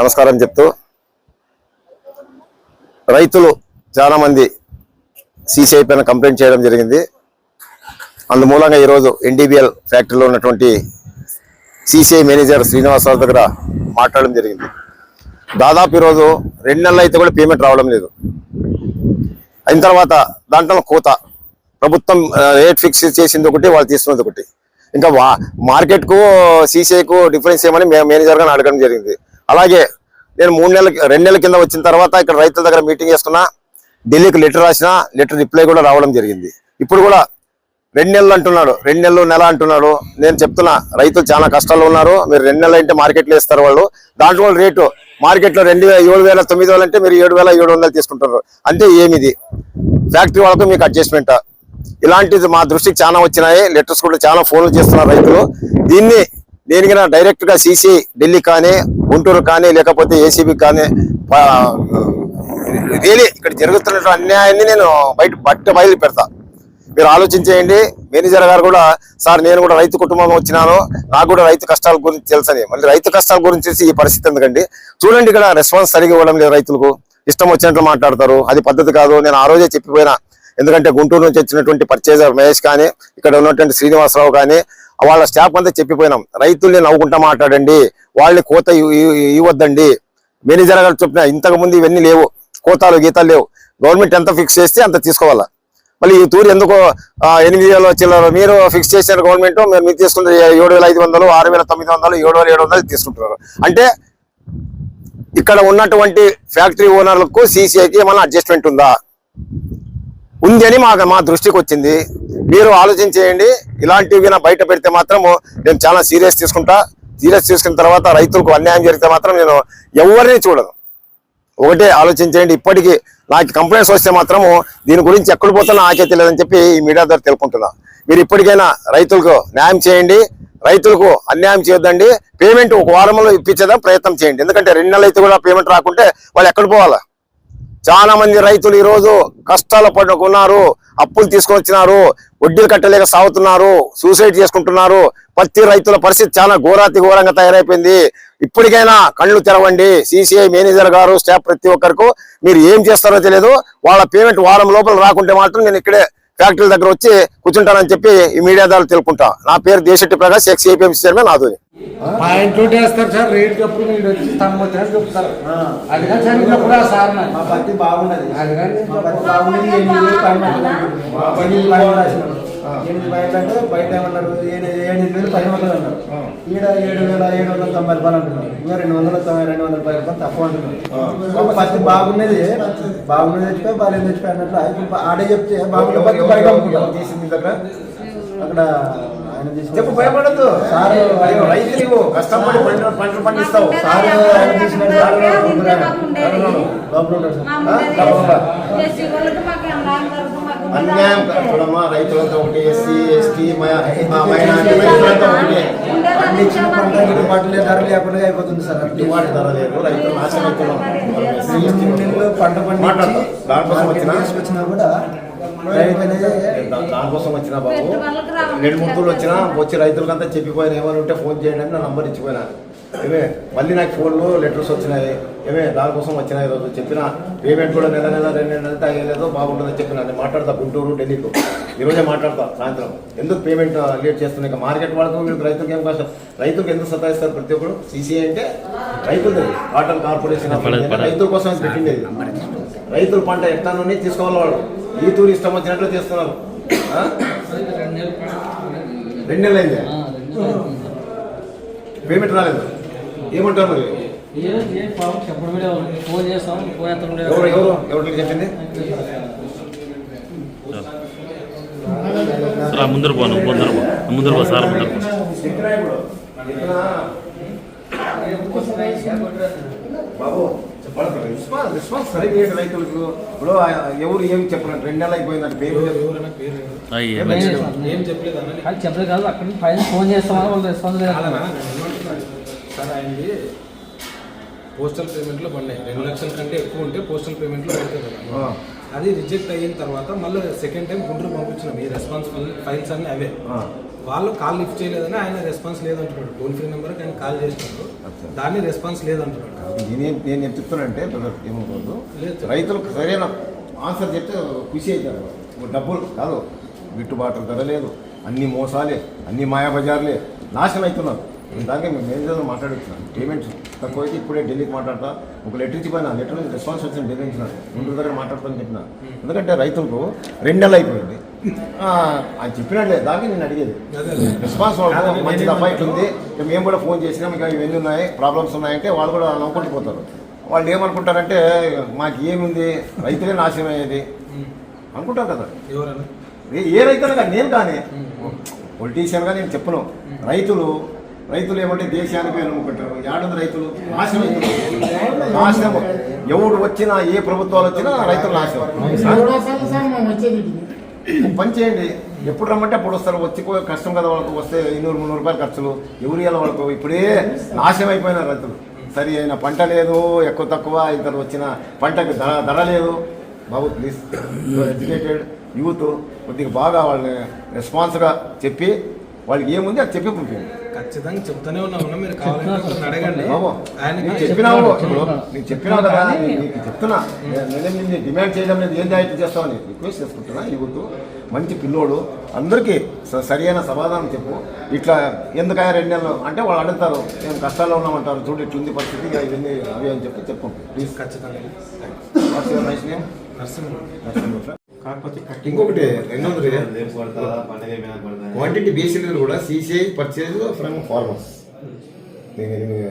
నమస్కారం చెప్తూ రైతులు చాలామంది సీసీఐ సీసీ పైన కంప్లైంట్ చేయడం జరిగింది. అందుమూలంగా ఈరోజు ఎన్డీబీఎల్ ఫ్యాక్టరీలో ఉన్నటువంటి సీసీఐ మేనేజర్ శ్రీనివాసరావు దగ్గర మాట్లాడడం జరిగింది. దాదాపు ఈరోజు రెండు నెలలు అయితే కూడా పేమెంట్ రావడం లేదు. అయిన తర్వాత దాంట్లో కోత ప్రభుత్వం రేట్ ఫిక్స్ చేసింది ఒకటి వాళ్ళు తీసుకున్నది ఒకటి. ఇంకా వా మార్కెట్కు సీసీఐకు డిఫరెన్స్ ఏమని మే- మేనేజర్ గారిని అడగడం జరిగింది. అలాగే నేను మూడు నెలల రెండు నెలల కింద వచ్చిన తర్వాత ఇక్కడ రైతుల దగ్గర మీటింగ్ చేసుకున్నా ఢిల్లీకి లెటర్ రాసిన లెటర్ రిప్లై కూడా రావడం జరిగింది. ఇప్పుడు కూడా రెండు నెలలు అంటున్నాడు రెండు నెలలు నెల అంటున్నాడు. నేను చెప్తున్నా రైతులు చాలా కష్టాలు ఉన్నారు. మీరు రెండు నెలలు అంటే మార్కెట్లో ఇస్తారు వాళ్ళు. దాంట్లో రేటు మార్కెట్లో రెండు ఏడు వేల తొమ్మిది వేలు అంటే మీరు ఏడు వేల ఏడు వందలు తీసుకుంటారు. అంటే ఏమిది? ఫ్యాక్టరీ వాళ్ళకు మీకు అడ్జస్ట్మెంట్. ఇలాంటిది మా దృష్టికి చాలా వచ్చినాయి. లెటర్స్ కూడా చాలా ఫోన్లు చేస్తున్నారు రైతులు. దీన్ని దేనికైనా డైరెక్ట్గా సీసీ ఢిల్లీ కానీ గుంటూరు కానీ లేకపోతే ఏసీబీ కానీ రియలీ ఇక్కడ జరుగుతున్న అన్యాయాన్ని నేను బయట బట్ట బయలు పెడతా. మీరు ఆలోచించేయండి. మేనేజర్ గారు కూడా సార్ నేను కూడా రైతు కుటుంబం వచ్చినాను. నాకు కూడా రైతు కష్టాల గురించి తెలుసని. మళ్ళీ రైతు కష్టాల గురించి తెలిసి ఈ పరిస్థితి ఎందుకండి? చూడండి ఇక్కడ రెస్పాన్స్ సరిగా ఇవ్వడం లేదు రైతులకు. ఇష్టం వచ్చినట్లు మాట్లాడతారు. అది పద్ధతి కాదు. నేను ఆ రోజే చెప్పిపోయినా. ఎందుకంటే గుంటూరు నుంచి వచ్చినటువంటి పర్చేజర్ మహేష్ కానీ ఇక్కడ ఉన్నటువంటి శ్రీనివాసరావు కానీ వాళ్ళ స్టాఫ్ అంతా చెప్పిపోయినాం. రైతుల్ని నవ్వుకుంటా మాట్లాడండి. వాళ్ళని కోత ఇవ్వద్దండి. మేనేజర్ గారు చెప్పిన ఇంతకు ముందు ఇవన్నీ లేవు. కోతాలు గీతాలు లేవు. గవర్నమెంట్ ఎంత ఫిక్స్ చేస్తే అంత తీసుకోవాలా? మళ్ళీ ఈ తూరు ఎందుకో ఎనిమిది వేల చిల్లర మీరు ఫిక్స్ చేసిన గవర్నమెంట్ మీరు మీరు తీసుకుంటే ఏడు వేల ఐదు వందలు ఆరు వేల తొమ్మిది వందలు ఏడు వేల ఏడు వందలు తీసుకుంటున్నారు. అంటే ఇక్కడ ఉన్నటువంటి ఫ్యాక్టరీ ఓనర్లకు సీసీఐకి ఏమైనా అడ్జస్ట్మెంట్ ఉందా? ఉందని మాకు మా దృష్టికి వచ్చింది. మీరు ఆలోచించేయండి. ఇలాంటివి నా బయట పెడితే మాత్రము నేను చాలా సీరియస్ తీసుకుంటా. సీరియస్ తీసుకున్న తర్వాత రైతులకు అన్యాయం జరిగితే మాత్రం నేను ఎవరిని చూడను. ఒకటే ఆలోచించేయండి. ఇప్పటికీ నాకు కంప్లైంట్స్ వస్తే మాత్రము దీని గురించి ఎక్కడ పోతున్నా నాకే తెలియదని చెప్పి ఈ మీడియా ద్వారా తెలుపుకుంటున్నా. మీరు ఇప్పటికైనా రైతులకు న్యాయం చేయండి. రైతులకు అన్యాయం చేయొద్దండి. పేమెంట్ ఒక వారంలో ఇప్పించేదా ప్రయత్నం చేయండి. ఎందుకంటే రెండు నెలలు అయితే కూడా పేమెంట్ రాకుంటే వాళ్ళు ఎక్కడ పోవాలా? చాలా మంది రైతులు ఈరోజు కష్టాలు పడుకున్నారు అప్పులు తీసుకొచ్చినారు వడ్డీలు కట్టలేక సాగుతున్నారు సూసైడ్ చేసుకుంటున్నారు. పత్తి రైతుల పరిస్థితి చాలా ఘోరాతి ఘోరంగా తయారైపోయింది. ఇప్పటికైనా కళ్ళు తెరవండి. సిసిఐ మేనేజర్ గారు స్టాఫ్ ప్రతి ఒక్కరికి మీరు ఏం చేస్తారో తెలియదు వాళ్ళ పేమెంట్ వారం లోపల రాకుంటే మాత్రం నేను ఇక్కడే ఫ్యాక్టరీ దగ్గర వచ్చి కూర్చుంటానని చెప్పి ఈ మీడియా ద్వారా తెలుపుకుంటా. నా పేరు Desetti Prakash ex APMC chairman Adoni point ఎనిమిది అంటే బయట ఏమన్నారు? ఏడు- ఎనిమిది వేలు పైన ఉన్నది అన్నారు. ఈడ ఏడు వేల ఏడు వందల తొంభై రూపాయలు అంటున్నారు ఇంకా రెండు వందల తొంభై రెండు వందల పది రూపాయలు తక్కువ అంటున్నారు పత్తి బాగున్నది. బాగున్నది తెచ్చిపోయి బాగాలేదు తెచ్చిపోయి అన్నట్లు. ఆడే చెప్తే బాగున్న పత్తి బయట తీసింది దగ్గర అక్కడ చెప్పు భయపడద్దు. సార్ రైతు నీవు కష్టపడి పంట పంటలు పండిస్తావు. సార్ ఆయన సార్. అన్యాయం చూడమ్మా రైతులంతా ఒకటి ఎస్సీ ఎస్టీ మైనార్టీ ఒకటి. పండించిన పంట గిట్టుబాటు లేదు, ధర లేకుండా అయిపోతుంది సార్. గిట్టుబాటు ధర లేదు రైతులు నాశనం అవుతున్నాం పంట పండించి వచ్చినా? కూడా దానికోసం వచ్చిన బాబు. రెండు ముట్టులు వచ్చినా వచ్చి రైతులకంతా చెప్పిపోయినా ఏమైనా ఉంటే ఫోన్ చేయండి అని నా నంబర్ ఇచ్చిపోయినా. ఏమే మళ్ళీ నాకు ఫోన్లో లెటర్స్ వచ్చినాయి. ఏమే దానికోసం వచ్చిన ఈరోజు చెప్పిన పేమెంట్ కూడా నెల నెల రెండు నెలలు అయితే అయ్యలేదో బాగుంటుందని చెప్పిన. నేను మాట్లాడతా గుంటూరు ఢిల్లీకు. ఈరోజే మాట్లాడతా సాయంత్రం. ఎందుకు పేమెంట్ లేట్ చేస్తున్నాయి ఇంకా మార్కెట్ వాళ్ళకు వీళ్ళకి రైతులకు ఏం కష్టం రైతులకు ఎందుకు సతాయిస్తారు ప్రతి ఒక్కరు? సీసీ అంటే రైతులది. కాటన్ కార్పొరేషన్ రైతుల కోసం పెట్టింది. రైతుల పంట ఎట్లా నుండి తీసుకోవాలి వాళ్ళు. ఈ తూరు ఇష్టం వచ్చినట్లు చేస్తున్నారు. ఆ? రెండు నెలలు అయింది. పేమెంట్ రాలేదు. ఏమంటారు ఎవరు ఫోన్ చేస్తాం పోయేస్తాం ఎవరు ఎవరు ఎవరికి చెప్పింది? సార్ ముందర పోను ముందర పో. ముందర పో సార్ ముందర పో. చెప్పినా ఇప్పుడు చెప్పినా బాబు చెప్పాలి రెస్పాన్స్ రెస్పాన్స్ సరిగ్గా ఏంటి రైతులకు. ఇప్పుడు ఆ- ఎవరు ఏమి చెప్పినట్టు రెండు నెలలు అయిపోయిందంటే పేరు అయ్యే ఏం చెప్పలేదు అది చెప్పలేదు కాదు అక్కడ పైన ఫోన్ చేస్తామని వాళ్ళు రెస్పాన్స్ లేదు సార్ ఆయనది పోస్టల్ పేమెంట్లో పడినాయి. రెండు లక్షల కంటే ఎక్కువ ఉంటే పోస్టల్ పేమెంట్లో పడుతుంది కదా. అది రిజెక్ట్ అయిన తర్వాత మళ్ళీ సెకండ్ టైం గుంటూరు పంపించినాం. ఈ రెస్పాన్స్ ఫైల్స్ అన్ని అవే. వాళ్ళు కాల్ లిఫ్ట్ చేయలేదని ఆయన రెస్పాన్స్ లేదంటున్నాడు. టోల్ ఫ్రీ నెంబర్కి ఆయన కాల్ చేసినాడు. దాన్ని రెస్పాన్స్ లేదంటున్నాడు. నేనేం చెప్తున్నానంటే ఏమవుతుందో లేదు. రైతులకు సరైన ఆన్సర్ చెప్తే ఖుషి అవుతారు డబ్బులు కాదు. గిట్టుబాటు ధర లేదు. అన్ని మోసాలే. అన్ని మాయాబజార్లే. నాశనం అవుతున్నారు. దానికి మేము మేనేజర్తో మాట్లాడుతున్నాను. పేమెంట్స్ తక్కువైతే ఇప్పుడే ఢిల్లీకి మాట్లాడతా. ఒక లెటర్ ఇచ్చిపోయినా లెటర్ నుంచి రెస్పాన్స్ వచ్చింది ఢిల్లీ నుంచి ముందు దగ్గర మాట్లాడతానని చెప్పిన. ఎందుకంటే రైతులకు రెండు నెలలు అయిపోయింది. ఆయన చెప్పినట్లే దానికి నేను అడిగేది. అదే రెస్పాన్స్ మంచి ఇట్లుంది. ఇక మేము కూడా ఫోన్ చేసినాం ఇంకా ఇవన్నీ ఉన్నాయి ప్రాబ్లమ్స్ ఉన్నాయంటే వాళ్ళు కూడా నవ్వుకుంటూ పోతారు. వాళ్ళు ఏమనుకుంటారంటే మాకు ఏముంది? రైతులే నాశనం అయ్యేది. అనుకుంటారు కదా. ఏ రైతులు కానీ నేను కానీ. పొలిటీషియన్గా నేను చెప్పను. రైతులు రైతులు ఏమంటే దేశానికి వెనుకుంటారు ఏడుంది రైతులు? నాశనం నాశనం. ఎవడు వచ్చినా ఏ ప్రభుత్వాలు వచ్చినా రైతులు నాశనం. పని చేయండి. ఎప్పుడు రమ్మంటే అప్పుడు వస్తారు. వచ్చి కో- కష్టం కదా వాళ్ళకు. వస్తే ఇన్నూరు మున్నూరు రూపాయలు ఖర్చులు ఎవరియాల వాళ్ళకు. ఇప్పుడే నాశనం అయిపోయినారు రైతులు. సరి అయిన పంట లేదు ఎక్కువ తక్కువ ఇద్దరు వచ్చిన పంటకు ధర ధర లేదు. బాబు ప్లీజ్ ఎడ్యుకేటెడ్ యూత్ కొద్దిగా బాగా వాళ్ళని రెస్పాన్స్గా చెప్పి వాళ్ళకి ఏముంది అది చెప్పి పంపించండి. ఖచ్చితంగా చెప్తానే ఉన్నామన్నా మీరు కావాలంటే అడగండి. ఆయన చెప్పినావు నీకు చెప్పినావు కదా నీకు చెప్తున్నా. నేను నిన్ను డిమాండ్ చేయడం లేదు. ఏం జాయితీ చేస్తామని రిక్వెస్ట్ చేసుకుంటున్నా. యూత్ మంచి పిల్లోడు. అందరికీ సరైన సమాధానం చెప్పు. ఇట్లా ఎందుకయ్యా రెండు నెలలు? అంటే వాళ్ళు అడుగుతారు మేము కష్టాల్లో ఉన్నామంటారు? చూడు ఇట్లుంది పరిస్థితి ఇవన్నీ అవి అని చెప్పి చెప్పు. ప్లీజ్ ఖచ్చితంగా. నేమ్ నరసింహ. కాకపోతే కట్టి ఇంకొకటి రెండోది క్వాంటిటీ బేసిస్ కూడా సీసీఐ పర్చేజ్ ఫ్రమ్ ఫార్మర్స్ ನಿಮಗೆ ನಿಮಗೆ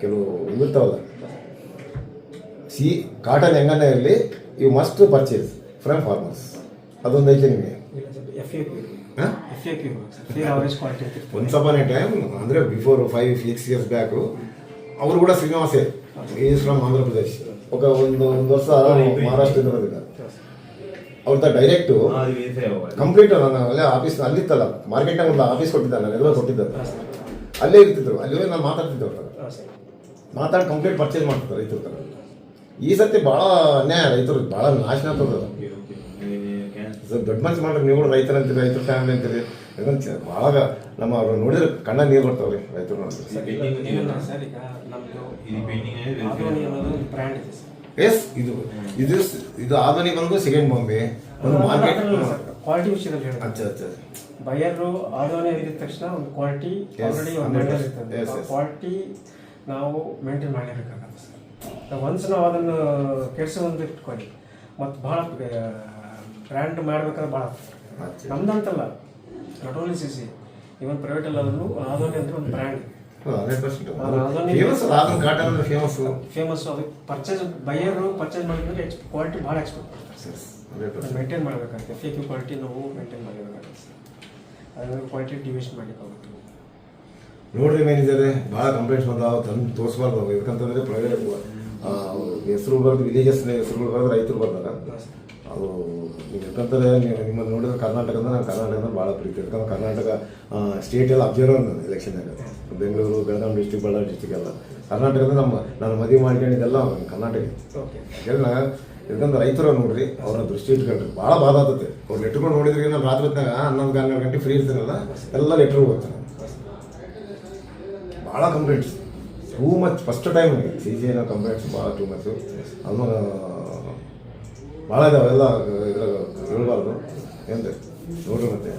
ಕೆಲವು ಇರುತ್ತಾವಲ್ಲ C cotton ಹೆಂಗನ್ನಲ್ಲಿ you must purchase from farmers ಅದೊಂದು ಐತೆ ನಿಮಗೆ F A P F A P fair average quality ಅಂತ ಇರ್ತದೆ. ಒನ್ಸ್ ಅಪಾನ್ ಎ ಟೈಮ್ ಅಂದರೆ before five six years back ಅವರು ಕೂಡ ಶ್ರೀನಿವಾಸೆ ಈಸ್ ಫ್ರಮ್ ಆಂಧ್ರ ಪ್ರದೇಶ್ ఒక ಒಂದು ಒಂದು ವರ್ಷ ಮಹಾರಾಷ್ಟ್ರದಿಂದ ಬಂದಿದ್ದ ಅವ್ರದ್ದು ಡೈರೆಕ್ಟು ಕಂಪ್ಲೀಟ್ ನಾನು ಅಲ್ಲೇ ಆಫೀಸ್ ಅಲ್ಲಿತ್ತಲ್ಲ ಮಾರ್ಕೆಟ್ನಾಗ ಒಂದು ಆಫೀಸ್ ಕೊಟ್ಟಿದ್ದಲ್ಲ ನಾನು ಎಲ್ಲ ಕೊಟ್ಟಿದ್ದ ಅಲ್ಲೇ ಇರ್ತಿದ್ರು ಅಲ್ಲಿ ಹೋಗಿ ನಾನು ಮಾತಾಡ್ತಿದ್ದೆ ಅವ್ರ. ಮಾತಾಡಿ ಕಂಪ್ಲೀಟ್ ಪರ್ಚೇಸ್ ಮಾಡ್ತಾರೆ ರೈತರು ಈ ಸತಿ ಭಾಳ ಅನ್ಯಾಯ ರೈತರು ಭಾಳ ನಾಶನ ಆಗ್ತದ ದೊಡ್ಡ ಮನಸ್ಸು ಮಾಡ್ರಿ ನೀವು ಕೂಡ ರೈತರ ಅಂತೀರಿ ರೈತರ ಫ್ಯಾಮಿಲಿ ಅಂತೀರಿ. ಭಾಳ ನಮ್ಮ ಅವ್ರು ನೋಡಿದ್ರೆ ಕಣ್ಣ ನೀರು ಬರ್ತಾವ್ರಿ ರೈತರು ನೋಡಿದ್ರೆ. ಎಸ್ ಇದು ಇದು ಇದು ಆಧುನಿಕ ಬಂದು ಸೆಕೆಂಡ್ ಬಾಂಬೆ ಒಂದು ಮಾರ್ಕೆಟ್ ಕ್ವಾಲಿಟಿ ವಿಷಯದಲ್ಲಿ ಹೇಳಿ ಅಚ್ಚ ಅಚ್ಚ ಬಯರು ಅಂದಿದ ತಕ್ಷಣ ಒಂದು ಕ್ವಾಲಿಟಿ ಆಲ್ರೆಡಿ ಒಂದು 100%. ಇರ್ತದೆ. ಆ ಕ್ವಾಲಿಟಿ ನಾವು ಮೇಂಟೈನ್ ಮಾಡಲೇಬೇಕಾಗತ್ತೆ ಸರ್. ಒನ್ಸ್ ನಾವು ಅದನ್ನು ಕೆಡಿಸಿ ಒಂದು ಇಟ್ಕೊಳ್ಳಿ. ಮತ್ತು ಭಾಳ ಬ್ರ್ಯಾಂಡ್ ಮಾಡ್ಬೇಕಾದ್ರೆ ಭಾಳ. ನಮ್ದಂತಲ್ಲ not only C C even private ಅಲ್ಲಾದ್ರೂ Adoni ಅಂದ್ರೆ ಒಂದು ಬ್ರ್ಯಾಂಡ್ ಅದನ್ನೇ- ಫೇಮಸ್ ರಾಧನ್ ಕಾಟನ್ ಅಂದ್ರೆ ಫೇಮಸ್ ಫೇಮಸ್ ಅದು ಪರ್ಚೇಸ್ ಬೈಯರು ಪರ್ಚೇಸ್ ಮಾಡಿದ್ರೆ ಕ್ವಾಲಿಟಿ ಭಾಳ ಎಕ್ಸ್ಪೆಕ್ಟ್ ಮಾಡ್ತಾರೆ. ಸರ್ ಮೇಂಟೈನ್ ಮಾಡಬೇಕಾಗುತ್ತೆ. ಎಫ್ ಕ್ಯೂ ಕ್ವಾಲಿಟಿ ನಾವು ಮೇಂಟೈನ್ ಮಾಡಬೇಕಾಗುತ್ತೆ. ಸರ್ ಅದನ್ನು ಕ್ವಾಲಿಟಿ ಡಿವಿಷನ್ ಮಾಡಲಿಕ್ಕಾಗುತ್ತೆ ನೋಡ್ರಿ ಮ್ಯಾನೇಜರ್ ಭಾಳ ಕಂಪ್ಲೇಂಟ್ಸ್ ಬಂದಾವ ತಂದು ತೋರಿಸ್ಬಾರ್ದು ಯಾಕಂತಂದ್ರೆ ಪ್ರೈವೇಟ್ ಹೆಸರು ಬರ್ದು ವಿಲೇಜಸ್ ಹೆಸರುಗಳು ಬರೋದು ರೈತರು ಬರ್ತಾರೆ ಅದು ನೀವು ಯಾಕಂತಾರೆ ನೀವು ನಿಮ್ಮನ್ನು ನೋಡಿದ್ರೆ ಕರ್ನಾಟಕದ ನಾನು ಕರ್ನಾಟಕದ ಭಾಳ ಪ್ರೀತಿ. ಯಾಕಂದ್ರೆ ಕರ್ನಾಟಕ ಸ್ಟೇಟ್ ಎಲ್ಲ ಅಬ್ಸರ್ವರ್ ನಾನು ಎಲೆಕ್ಷನ್ದಾಗ ಬೆಂಗಳೂರು ಬೆಳಗಾವಿ ಡಿಸ್ಟಿಕ್ ಬಳ್ಳಾರಿ ಡಿಸ್ಟಿಕ್ ಎಲ್ಲ. ಕರ್ನಾಟಕದ ನಮ್ಮ ನಾನು ಮದುವೆ ಮಾಡ್ಕೊಂಡಿದ್ದೆಲ್ಲ ಕರ್ನಾಟಕ ಓಕೆ ಎಲ್ಲ ಯಾಕಂದ್ರೆ ರೈತರು ನೋಡ್ರಿ ಅವ್ರ ದೃಷ್ಟಿ ಇಟ್ಕೊಂಡ್ರಿ ಭಾಳ ಬಾಧ ಆತತೆ ಅವ್ರು ಲೆಟ್ರ್ಗಳು ನೋಡಿದ್ರೆ ನಾನು ರಾತ್ರಿ ಹೊತ್ತಾಗ ಹನ್ನೊಂದು ಹನ್ನೆರಡು ಗಂಟೆ ಫ್ರೀ ಇರ್ತೀನಲ್ಲ ಎಲ್ಲ ಲೆಟ್ರ್ ಹೋಗ್ತಾರೆ ಭಾಳ complaints too much first time C G ಏನೋ ಕಂಪ್ಲೇಂಟ್ಸ್ ಭಾಳ ಟೂ ಮಚ್ ಅದನ್ನು ಭಾಳ ಇದಾವೆ ಎಲ್ಲ ಇದ್ರಾಗ ಹೇಳ್ಬಾರ್ದು. ಏನ್ರಿ ನೋಡ್ರಿ ಮತ್ತೆ.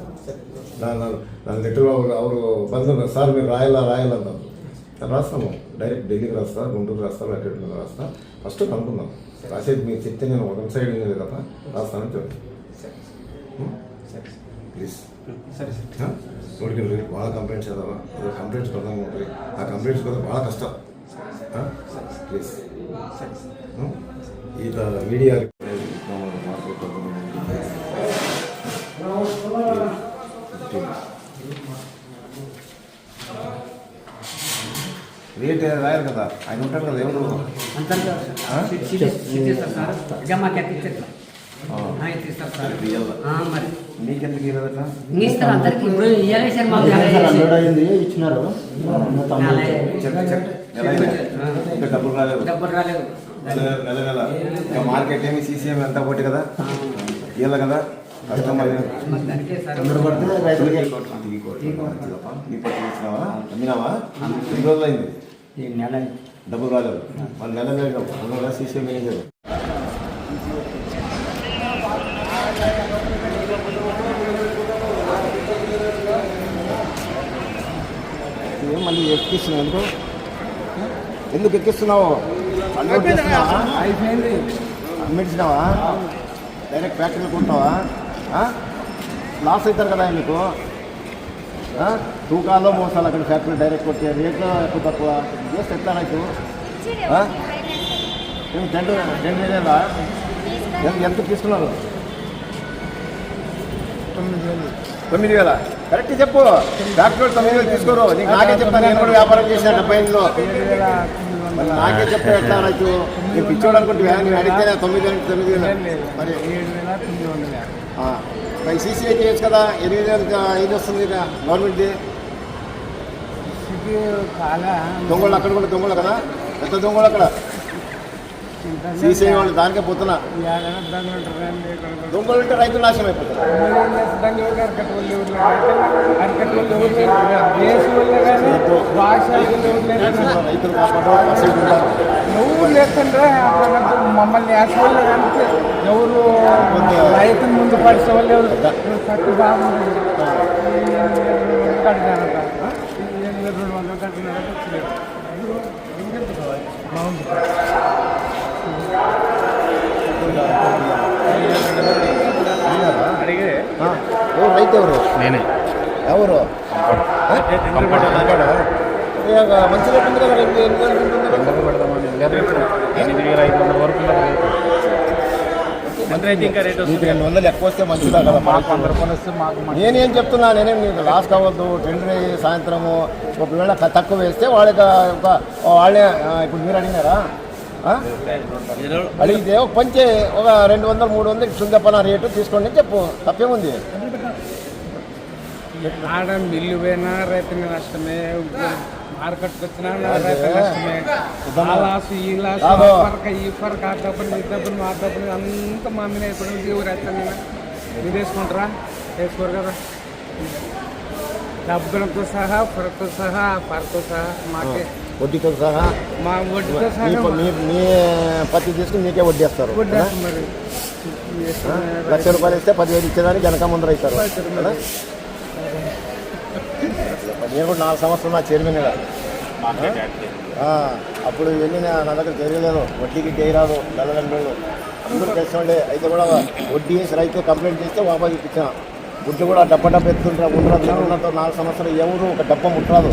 నాకు బాబు అవరు బంధువులు సార్ మీరు రాయాలా రాయాలన్నారు రాస్తాము డైరెక్ట్ ఢిల్లీకి రాస్తా గుంటూరు రాస్తా అటు రాస్తా. ఫస్ట్ కనుక్కుందాం. రాసేది మీరు చెప్తే నేను ఒక సైడ్ ఉంది కదా రాస్తానని చెప్పి. ప్లీజ్. నోటికి బాగా కంప్లైంట్స్ చేద్దామా కంప్లైంట్స్ పెడదాం ఉంటుంది ఆ కంప్లైంట్స్ కదా బాగా కష్టం. ప్లీజ్. ఈ మీడియా ఇరదట ఇస్తారు అందరికి. ఇప్పుడు ఇయ్యాలి సార్ మాకు. నెల వేసి. ఇచ్చినారు డబ్బులు రాలేదు. డబ్బులు రాలేదు. నెల నెల నెల. ఇంకా మార్కెట్ ఏమి సీసీఎం ఎంత ఒకటి కదా? ఇవ్వాలి కదా? తొందరపడితే రైతులకి అమ్మినావా? ఎన్ని రోజులు అయింది ఈ నెల డబ్బులు రాలేదు. మన నెల నెల నెల సీసీ మేనేజర్. ఏం మళ్ళీ ఎక్కిస్తున్నావు ఎందుకు? ఎందుకు ఎక్కిస్తున్నావు? అయిపోయింది అమ్మించినావా డైరెక్ట్ ఫ్యాక్టరీలో కొంటావా? లాస్ అవుతారు కదా మీకు? తూకాల్లో మోసాలు అక్కడ ఫ్యాక్టరీ డైరెక్ట్ కొట్టే రేట్లో ఎక్కువ తక్కువ. చేస్తే ఎట్లా నాకు టెంట్ టెంట్ వేరేదా ఎంత తీసుకున్నారు తొమ్మిది వేల. కరెక్ట్ చెప్పు. డాక్టర్ తొమ్మిది వేలు తీసుకోరు. నీకు నాకే చెప్తాను నేను కూడా వ్యాపారం చేసిన డెబ్బై ఐదులో మరి నాకే చెప్తే ఎట్లా రైతు నేను పిచ్చోడు అనుకుంటున్నా నేను అడిగితే తొమ్మిది వేలు తొమ్మిది వేలు. మరి ఏడు వేల తొమ్మిది వందల. ఆ, మరి సీసీఐ చేయొచ్చు కదా? ఎనిమిది వేలు ఇది వస్తుంది గవర్నమెంట్ది దొంగలు అక్కడ కూడా దొంగలు కదా? ఎంత దొంగలు అక్కడ? సీసీఐ వాళ్ళు దానికే పోతున్నా. దంగలు ఉంటే రైతులు నాశనం అరకట్ వాళ్ళు ఎవరు ఎవరు కానీ భాష వాళ్ళు ఎవరు రైతులు కాపాడు పర్సెంట్ ఉంటారు. నువ్వు లేకుంటే మమ్మల్ని వేసుకోవాలి అంటే ఎవరు రైతుని ముందు పరిచే వాళ్ళు ఎవరు కట్టు బాగుంది కట్టినారట ఎనిమిది రెండు వందలు కట్టినారట బాగుంది అడిగే ఆ, ఎవరు రైతు ఎవరు నేనే ఎవరు? కదా వేలు ఉంటుంది? ఎనిమిది వేల ఐదు వందల వరకు నీకు రెండు వందలు ఎక్కువ వస్తే మంచిదా కదా? మాకు వంద రూపాయలు వస్తే మాకు. నేనేం చెప్తున్నా నేనేం నీకు లాస్ కావద్దు టెండర్ సాయంత్రము ఒకవేళ తక్కువ వేస్తే వాళ్ళకి ఒక వాళ్ళే ఇప్పుడు మీరు అడిగినారా? అడిగితే ఒక పంచే ఒక రెండు వందలు మూడు వందలు చుందపన రేటు తీసుకోండి చెప్పు. తప్పేముంది? ఆడ మిల్లు పోయినా రైతుని నష్టమే మార్కెట్కి వచ్చినా రైతు నష్టమే. ఆ లాసు ఈ లాసు. పరక ఈ పరక ఆ డబ్బులు ఈ డబ్బులు ఆ డబ్బులు అంతా మా మీద అయిపోయింది ఊరు రైతు మీరు వేసుకుంటారా? వేసుకోరు కదా. డబ్బులతో సహా పరకతో సహా పరకతో సహా మాకే. వడ్డీతో సహా. మా వడ్డీతో సహా మీ పత్తి తీసుకుని మీకే వడ్డేస్తారు వడ్డేస్తాం మరి. లక్ష రూపాయలు ఇస్తే పదివేలు ఇచ్చేదానికి వెనక ముందర కదా? నేను కూడా నాలుగు సంవత్సరాలు నా చైర్మన్ అప్పుడు వెళ్ళి నా నా దగ్గర తెలియలేదు వడ్డీకి చేయరాదు నెలలండ్రులు అందరూ తెలిసినోళ్ళే అయితే కూడా వడ్డీ వేసి రైతు కంప్లైంట్ చేస్తే వాపస్ ఇప్పించిన. గుడ్లు కూడా డబ్బ డబ్బ ఎత్తుంటారు ఉన్నతో నాలుగు సంవత్సరాలు ఎవరు ఒక డబ్బ ముట్టరాదు.